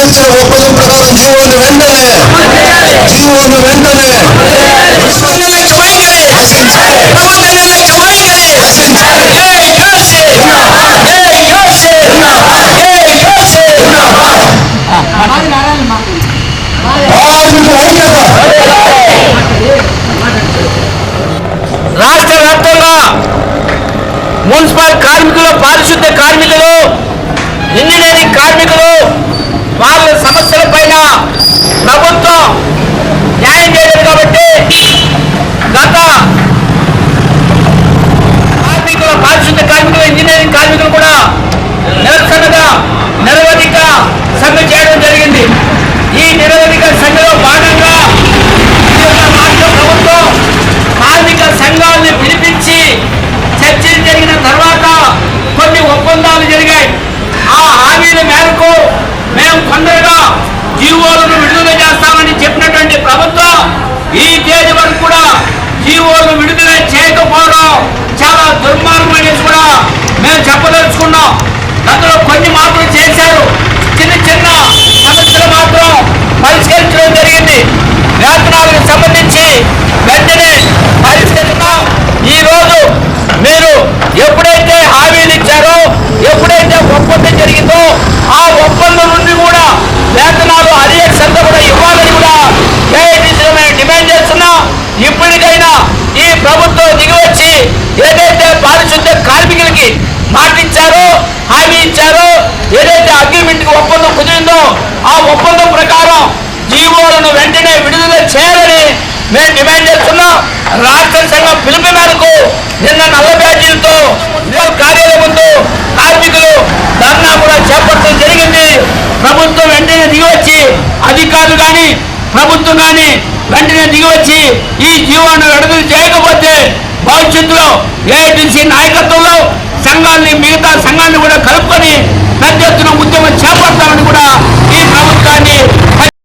కార్మికులకు మధ్య ఒప్పందం ప్రకారం జీవోను వెంటనే జీవోను వెంటనే. రాష్ట్ర వ్యాప్తంగా మున్సిపల్ కార్మికులు పారిశుద్ధ్య కార్మికులు ఇంజనీరింగ్ కార్మికులు vale. ఈ ప్రభుత్వం దిగివచ్చి ఏదైతే పారిశుద్ధ కార్మికులకి మాట ఇచ్చారో హామీ ఇచ్చారో ఏదైతే అగ్రిమెంట్ ఒప్పందం కుదిరిందో ఆ ఒప్పందం ప్రకారం జీవోలను వెంటనే విడుదల చేయాలని మేము డిమాండ్ చేస్తున్నాం. రాష్ట్ర సంఘం పిలుపు మేరకు నిన్న నల్ల బ్యాడ్జీలతో కార్యాలయం ముందు కార్మికులు ధర్నా కూడా చేపట్టడం జరిగింది. ప్రభుత్వం వెంటనే దిగివచ్చి అధికారులు కానీ ప్రభుత్వం కానీ వెంటనే దిగివచ్చి ఈ జీవోను విడుదల చేయకపోతే ఏఐటిసి నాయకత్వంలో సంఘాన్ని మిగతా సంఘాన్ని కూడా కలుపుకొని పెద్ద ఎత్తున ఉద్యమం చేపడతామని